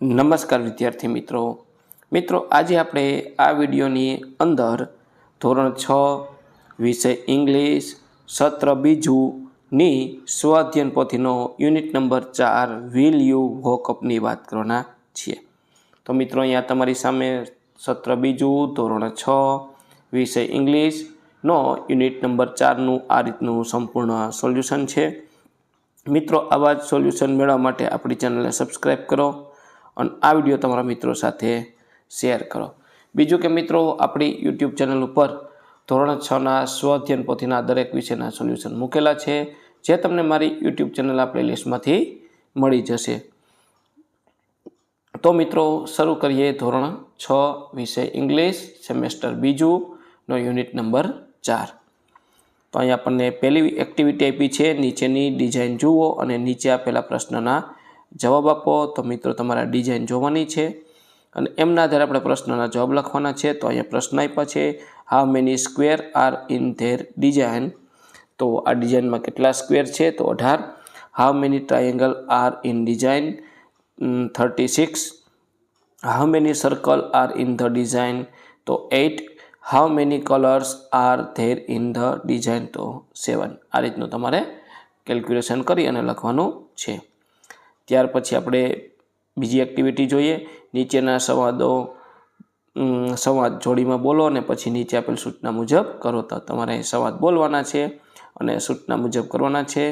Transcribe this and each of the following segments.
નમસ્કાર વિદ્યાર્થી મિત્રો. મિત્રો, આજે આપણે આ વિડીયોની અંદર ધોરણ છ, વિષય ઇંગ્લિશ, સત્ર બીજુંની સ્વાધ્યન પોથીનો યુનિટ નંબર ચાર વિલ યુ વોકઅપની વાત કરવાના છીએ. તો મિત્રો, અહીંયા તમારી સામે સત્ર બીજું, ધોરણ છ, વિષય ઇંગ્લિશનો યુનિટ નંબર ચારનું આ રીતનું સંપૂર્ણ સોલ્યુશન છે. મિત્રો, આવા જ સોલ્યુશન મેળવવા માટે આપણી ચેનલને સબસ્ક્રાઈબ કરો. અને આ વીડિયો તમારા મિત્રો સાથે શેર કરો. બીજું કે મિત્રો, આપણી યુટ્યુબ ચેનલ ઉપર ધોરણ છના સ્વઅધ્યયન પોથીના દરેક વિષયના સોલ્યુશન મૂકેલા છે, જે તમને મારી યુટ્યુબ ચેનલના પ્લેલિસ્ટમાંથી મળી જશે. તો મિત્રો, શરૂ કરીએ ધોરણ છ વિષય ઇંગ્લિશ, સેમેસ્ટર બીજુંનો યુનિટ નંબર ચાર. તો અહીં આપણને પહેલી એક્ટિવિટી આપી છે, નીચેની ડિઝાઇન જુઓ અને નીચે આપેલા પ્રશ્નના જવાબ આપો. તો મિત્રો, તમારા ડિઝાઇન જોવાની છે અને એમના આધારે આપણે પ્રશ્નના જવાબ લખવાના છે. તો અહીંયા પ્રશ્ન આપ્યા છે how many square are in there design તો આ ડિઝાઇનમાં કેટલા સ્ક્વેર છે? તો અઢાર. How many triangle are in design thirty six how many circle are in the design તો eight how many colours are there in the design તો સેવન આ રીતનું તમારે કેલ્ક્યુલેશન કરી અને લખવાનું છે. ત્યાર પછી આપણે બીજી એક્ટિવિટી જોઈએ. નીચેના સંવાદો સંવાદ જોડીમાં બોલો અને પછી નીચે આપેલ સૂચના મુજબ કરો. તો તમારે સંવાદ બોલવાના છે અને સૂચના મુજબ કરવાના છે.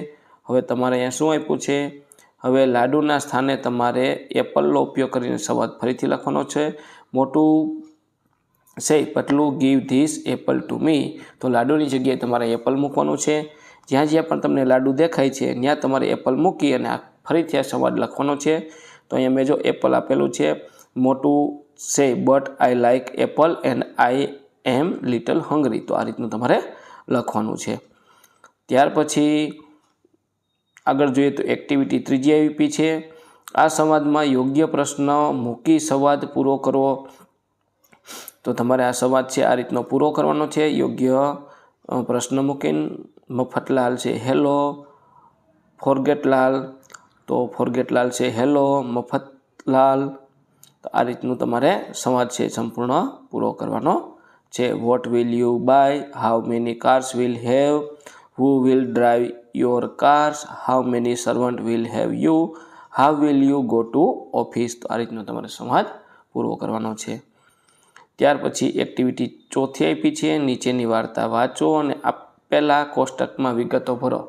હવે તમારે અહીંયા શું આપ્યું છે? હવે લાડુના સ્થાને તમારે એપલનો ઉપયોગ કરીને સંવાદ ફરીથી લખવાનો છે. Motu says Patlu give this apple to me તો લાડુની જગ્યાએ તમારે એપલ મૂકવાનું છે. જ્યાં જ્યાં પણ તમને લાડુ દેખાય છે, ત્યાં તમારે એપલ મૂકી અને આ ફરીથી આ સંવાદ લખવાનો છે. તો અહીંયા મેં જો એપલ આપેલું છે, Motu says, but I like apple and I am little hungry. તો આ રીતનું તમારે લખવાનું છે. ત્યાર પછી આગળ જોઈએ તો એક્ટિવિટી ત્રીજી આઈપી છે. આ સંવાદમાં યોગ્ય પ્રશ્ન મૂકી સંવાદ પૂરો કરવો. તો તમારે આ સંવાદ છે, આ રીતનો પૂરો કરવાનો છે. યોગ્ય પ્રશ્ન મૂકીને. મફતલાલ છે, હેલો, ફોરગેટલાલ તો ફોરગેટલાલ છે, હેલો મફતલાલ આ રીતનું તમારે સંવાદ છે, સંપૂર્ણ પૂરો કરવાનો છે. What will you buy how many cars will have who will drive your cars how many servant will have you how will you go to office તો આ રીતનો તમારે સંવાદ પૂરો કરવાનો છે. ત્યાર પછી એક્ટિવિટી ચોથી આપી છે, નીચેની વાર્તા વાંચો અને આપેલા કોષ્ટકમાં વિગતો ભરો.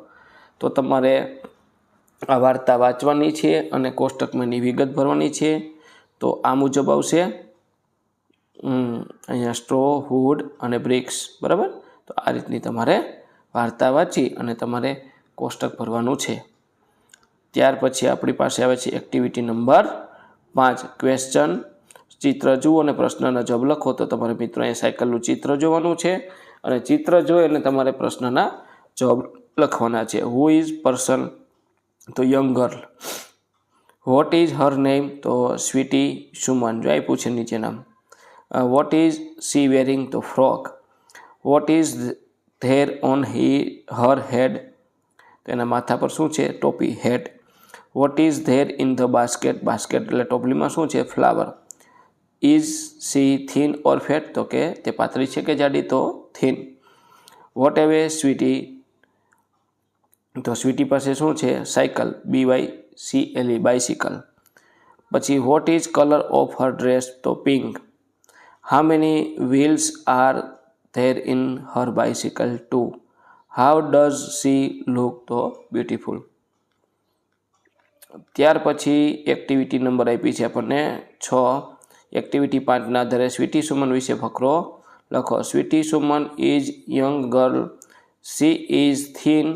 તો તમારે આ વાર્તા વાંચવાની છે અને કોષ્ટકમાં એની વિગત ભરવાની છે. તો આ મુજબ આવશે અહીંયા સ્ટ્રો, હુડ અને બ્રિક્સ, બરાબર? તો આ રીતની તમારે વાર્તા વાંચી અને તમારે કોષ્ટક ભરવાનું છે. ત્યાર પછી આપણી પાસે આવે છે એક્ટિવિટી નંબર પાંચ ક્વેશ્ચન ચિત્ર જુઓ અને પ્રશ્નના જવાબ લખો. તો તમારે મિત્રો અહીંયા સાયકલનું ચિત્ર જોવાનું છે અને ચિત્ર જોઈ અને તમારે પ્રશ્નના જવાબ લખવાના છે. હુ ઇઝ પર્સન તો young girl what is her name તો સ્વીટી સુમન. જો આપ્યું છે નીચે નામ વોટ ઇઝ સી વેરિંગ તો frock what is there on he her head તેના માથા પર શું છે? ટોપી head what is there in the basket basket એટલે ટોપલીમાં શું છે? Flower is she thin or fat તો કે તે પાતળી છે કે જાડી? તો થીન વોટ એવે સ્વીટી તો સ્વીટી પાસે શું છે? Cycle. B Y C L E bicycle પછી what is colour of her dress તો pink how many wheels are there in her bicycle two how does she look તો beautiful ત્યાર પછી એક્ટિવિટી નંબર આપી છે આપણને છ. એક્ટિવિટી પાંચના આધારે સ્વીટી સુમન વિશે ફકરો લખો. Sweety Suman is young girl she is thin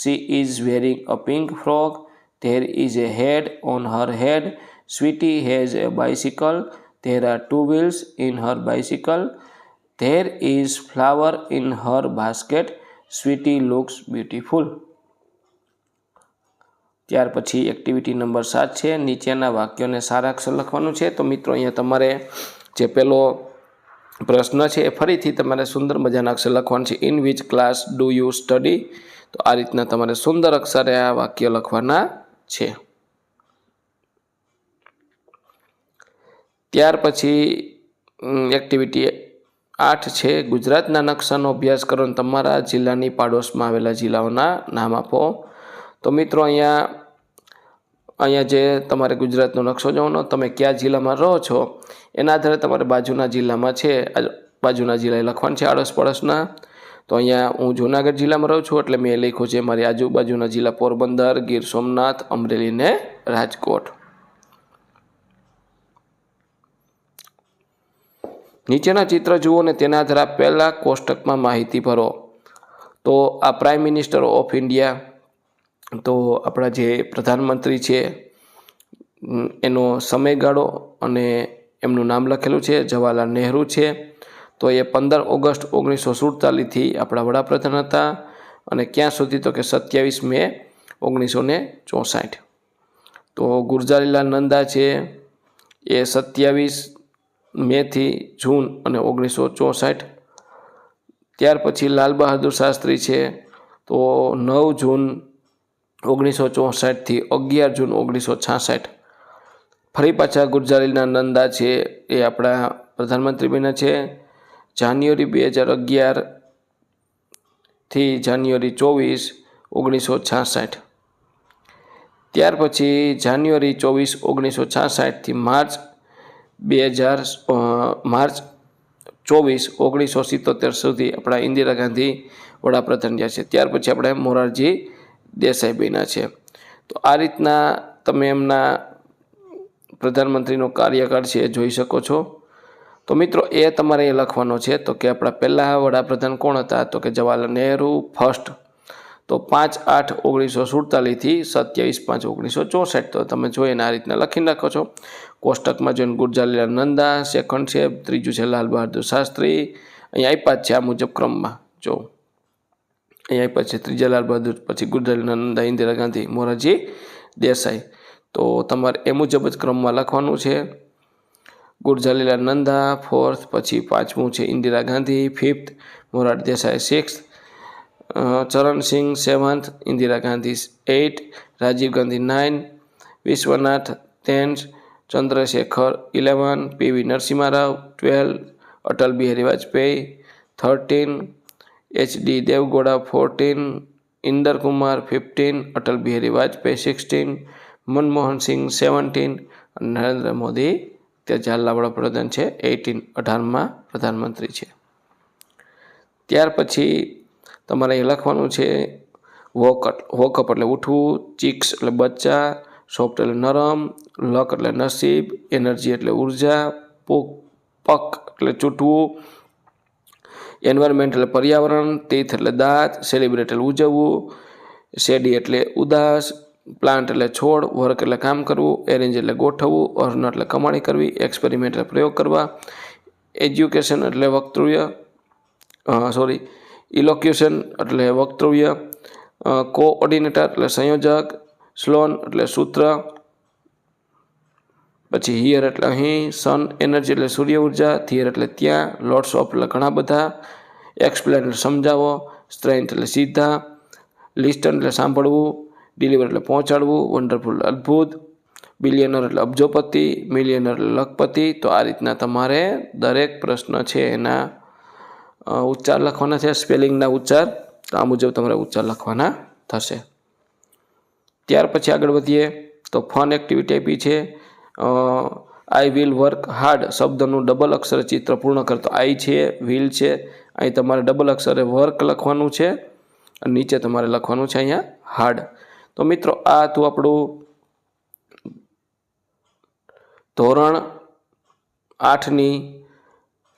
she is wearing a pink frock there is a head on her head Sweety has a bicycle. There are two wheels in her bicycle. There is flower in her basket Sweety looks beautiful. ત્યાર પછી activity number સાત છે. નીચેના વાક્યોને સારા અક્ષર લખવાનું છે. તો મિત્રો, અહીંયા તમારે જે પેલો પ્રશ્ન છે એ ફરીથી તમારે સુંદર મજાના અક્ષર લખવાનું છે. In which class do you study તો આ રીતના તમારે સુંદર અક્ષરે આ વાક્ય લખવાના છે. ત્યાર પછી એક્ટિવિટી આઠ છે. ગુજરાતના નકશાનો અભ્યાસ કરો તમારા જિલ્લાની પાડોશમાં આવેલા જિલ્લાઓના નામ આપો. તો મિત્રો, અહીંયા અહીંયા જે તમારે ગુજરાતનો નકશો જોવાનો, તમે કયા જિલ્લામાં રહો છો, એના આધારે તમારે બાજુના જિલ્લામાં છે બાજુના જિલ્લાએ લખવાનું છે આડોશ પડોશના તો અહીંયા હું જુનાગઢ જિલ્લામાં રહું છું એટલે મેં લખ્યું છે મારી આજુબાજુના જિલ્લા પોરબંદર, ગીર સોમનાથ, અમરેલી ને રાજકોટ. નીચેના ચિત્ર જુઓ ને તેના આધારે આપેલા કોષ્ટકમાં માહિતી ભરો. તો આ પ્રાઇમ મિનિસ્ટર ઓફ ઇન્ડિયા તો આપણા જે પ્રધાનમંત્રી છે એનો સમયગાળો અને એમનું નામ લખેલું છે, જવાહરલાલ નહેરુ છે તો એ પંદર ઓગસ્ટ ઓગણીસો સુડતાલીસથી આપણા વડાપ્રધાન હતા અને ક્યાં સુધી તો કે સત્યાવીસ મે ઓગણીસો ને ચોસાઠ. તો ગુરજારીલાલ નંદા છે, એ સત્યાવીસ મેથી જૂન અને ઓગણીસો ચોસાઠ. ત્યાર પછી લાલ બહાદુર શાસ્ત્રી છે, તો નવ જૂન ઓગણીસો ચોસાઠથી અગિયાર જૂન ઓગણીસો છાસઠ. ફરી પાછા ગુર્જારીના નંદા છે, એ આપણા પ્રધાનમંત્રી બન્યા છે જાન્યુઆરી બે હજાર અગિયારથી જાન્યુઆરી ચોવીસ ઓગણીસો છાસઠ. ત્યાર પછી જાન્યુઆરી ચોવીસ ઓગણીસો છાસઠથી માર્ચ બે હજાર માર્ચ ચોવીસ ઓગણીસો સિત્તોતેર સુધી આપણા ઇન્દિરા ગાંધી વડાપ્રધાન રહ્યા છે. ત્યાર પછી આપણે મોરારજી દેસાઈ બન્યા છે. તો આ રીતના તમે એમના પ્રધાનમંત્રીનો કાર્યકાળ છે એ જોઈ શકો છો. તો મિત્રો, એ તમારે એ લખવાનો છે. તો કે આપણા પહેલાં વડાપ્રધાન કોણ હતા? તો કે જવાહરલાલ નહેરુ ફર્સ્ટ તો પાંચ આઠ ઓગણીસો સુડતાલીસથી સત્યાવીસ પાંચ ઓગણીસો ચોસઠ. તો તમે જોઈને આ રીતના લખી નાખો છો. કોષ્ટકમાં જોઈને ગુરજાલીલાલ નંદા, સેકન્ડ છે, ત્રીજું છે, લાલ બહાદુર શાસ્ત્રી. અહીંયા આપ્યા જ છે આ મુજબ ક્રમમાં. જો. અહીંયા આપ્યા છે ત્રીજા લાલ બહાદુર, પછી ગુરજાલીલાલ નંદા, ઇન્દિરા ગાંધી, મોરારજી દેસાઈ. તો તમારે એ મુજબ જ ક્રમમાં લખવાનું છે. ગુરજાલીલાલ નંદા ફોર્થ પછી પાંચમું છે Indira Gandhi fifth Morarji Desai six Charan Singh seventh Indira Gandhi eight Rajiv Gandhi nine Vishwanath tenth Chandrashekhar eleven P V Narasimha Rao twelve Atal Bihari Vajpayee thirteen H D Deve Gowda fourteen Inder Kumar fifteen Atal Bihari Vajpayee sixteen Manmohan Singh seventeen અને નરેન્દ્ર મોદી તે હાલના વડાપ્રધાન છે. Eighteen અઢારમાં પ્રધાનમંત્રી છે. ત્યાર પછી તમારે એ લખવાનું છે વોકઅપ વોકઅપ એટલે ઉઠવું, ચિક્સ એટલે બચ્ચા, સોફ્ટ એટલે નરમ, લક એટલે નસીબ, એનર્જી એટલે ઊર્જા પોક પક એટલે ચૂંટવું, એન્વાયરમેન્ટ એટલે પર્યાવરણ તીર્થ એટલે દાંત, સેલિબ્રેટ એટલે ઉજવવું, શેડી એટલે ઉદાસ પ્લાન્ટ એટલે છોડ વર્ક એટલે કામ કરવું એરેન્જ એટલે ગોઠવવું અર્ન એટલે કમાણી કરવી એક્સપેરિમેન્ટ એટલે પ્રયોગ કરવા એજ્યુકેશન એટલે વક્તવ્ય સોરી ઇલોક્યુશન એટલે વક્તવ્ય કોઓર્ડિનેટર એટલે સંયોજક સ્લોન એટલે સૂત્ર, પછી હિયર એટલે અહીં સન એનર્જી એટલે સૂર્ય ઊર્જા થિયર એટલે ત્યાં લોટ્સ ઓફ એટલે ઘણા બધા એક્સપ્લેન એટલે સમજાવો સ્ટ્રેન્થ એટલે સીધા લિસ્ટન એટલે સાંભળવું ડિલિવર એટલે પહોંચાડવું વન્ડરફુલ અદ્ભુત. બિલિયનર એટલે અબજોપતિ મિલિયનર એટલે લખપતિ. તો આ રીતના તમારે દરેક પ્રશ્ન છે એના ઉચ્ચાર લખવાના છે, સ્પેલિંગના ઉચ્ચાર. તો આ મુજબ તમારે ઉચ્ચાર લખવાના થશે. ત્યાર પછી આગળ વધીએ. તો ફન એક્ટિવિટી આપી છે. આઈ વિલ વર્ક હાર્ડ શબ્દનું ડબલ અક્ષર ચિત્ર પૂર્ણ કરતો આઈ છે વિલ છે. અહીં તમારે ડબલ અક્ષરે વર્ક લખવાનું છે. નીચે તમારે લખવાનું છે અહીંયા હાર્ડ તો મિત્રો, આ હતું આપણું ધોરણ આઠની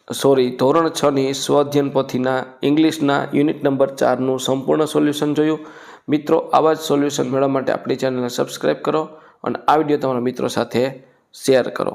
સોરી ધોરણ છની સ્વાધ્યન પોથીના ઇંગ્લિશના યુનિટ નંબર ચારનું સંપૂર્ણ સોલ્યુશન જોયું. મિત્રો, આવા જ સોલ્યુશન મેળવવા માટે આપણી ચેનલને સબસ્ક્રાઈબ કરો અને આ વીડિયો તમારા મિત્રો સાથે શેર કરો.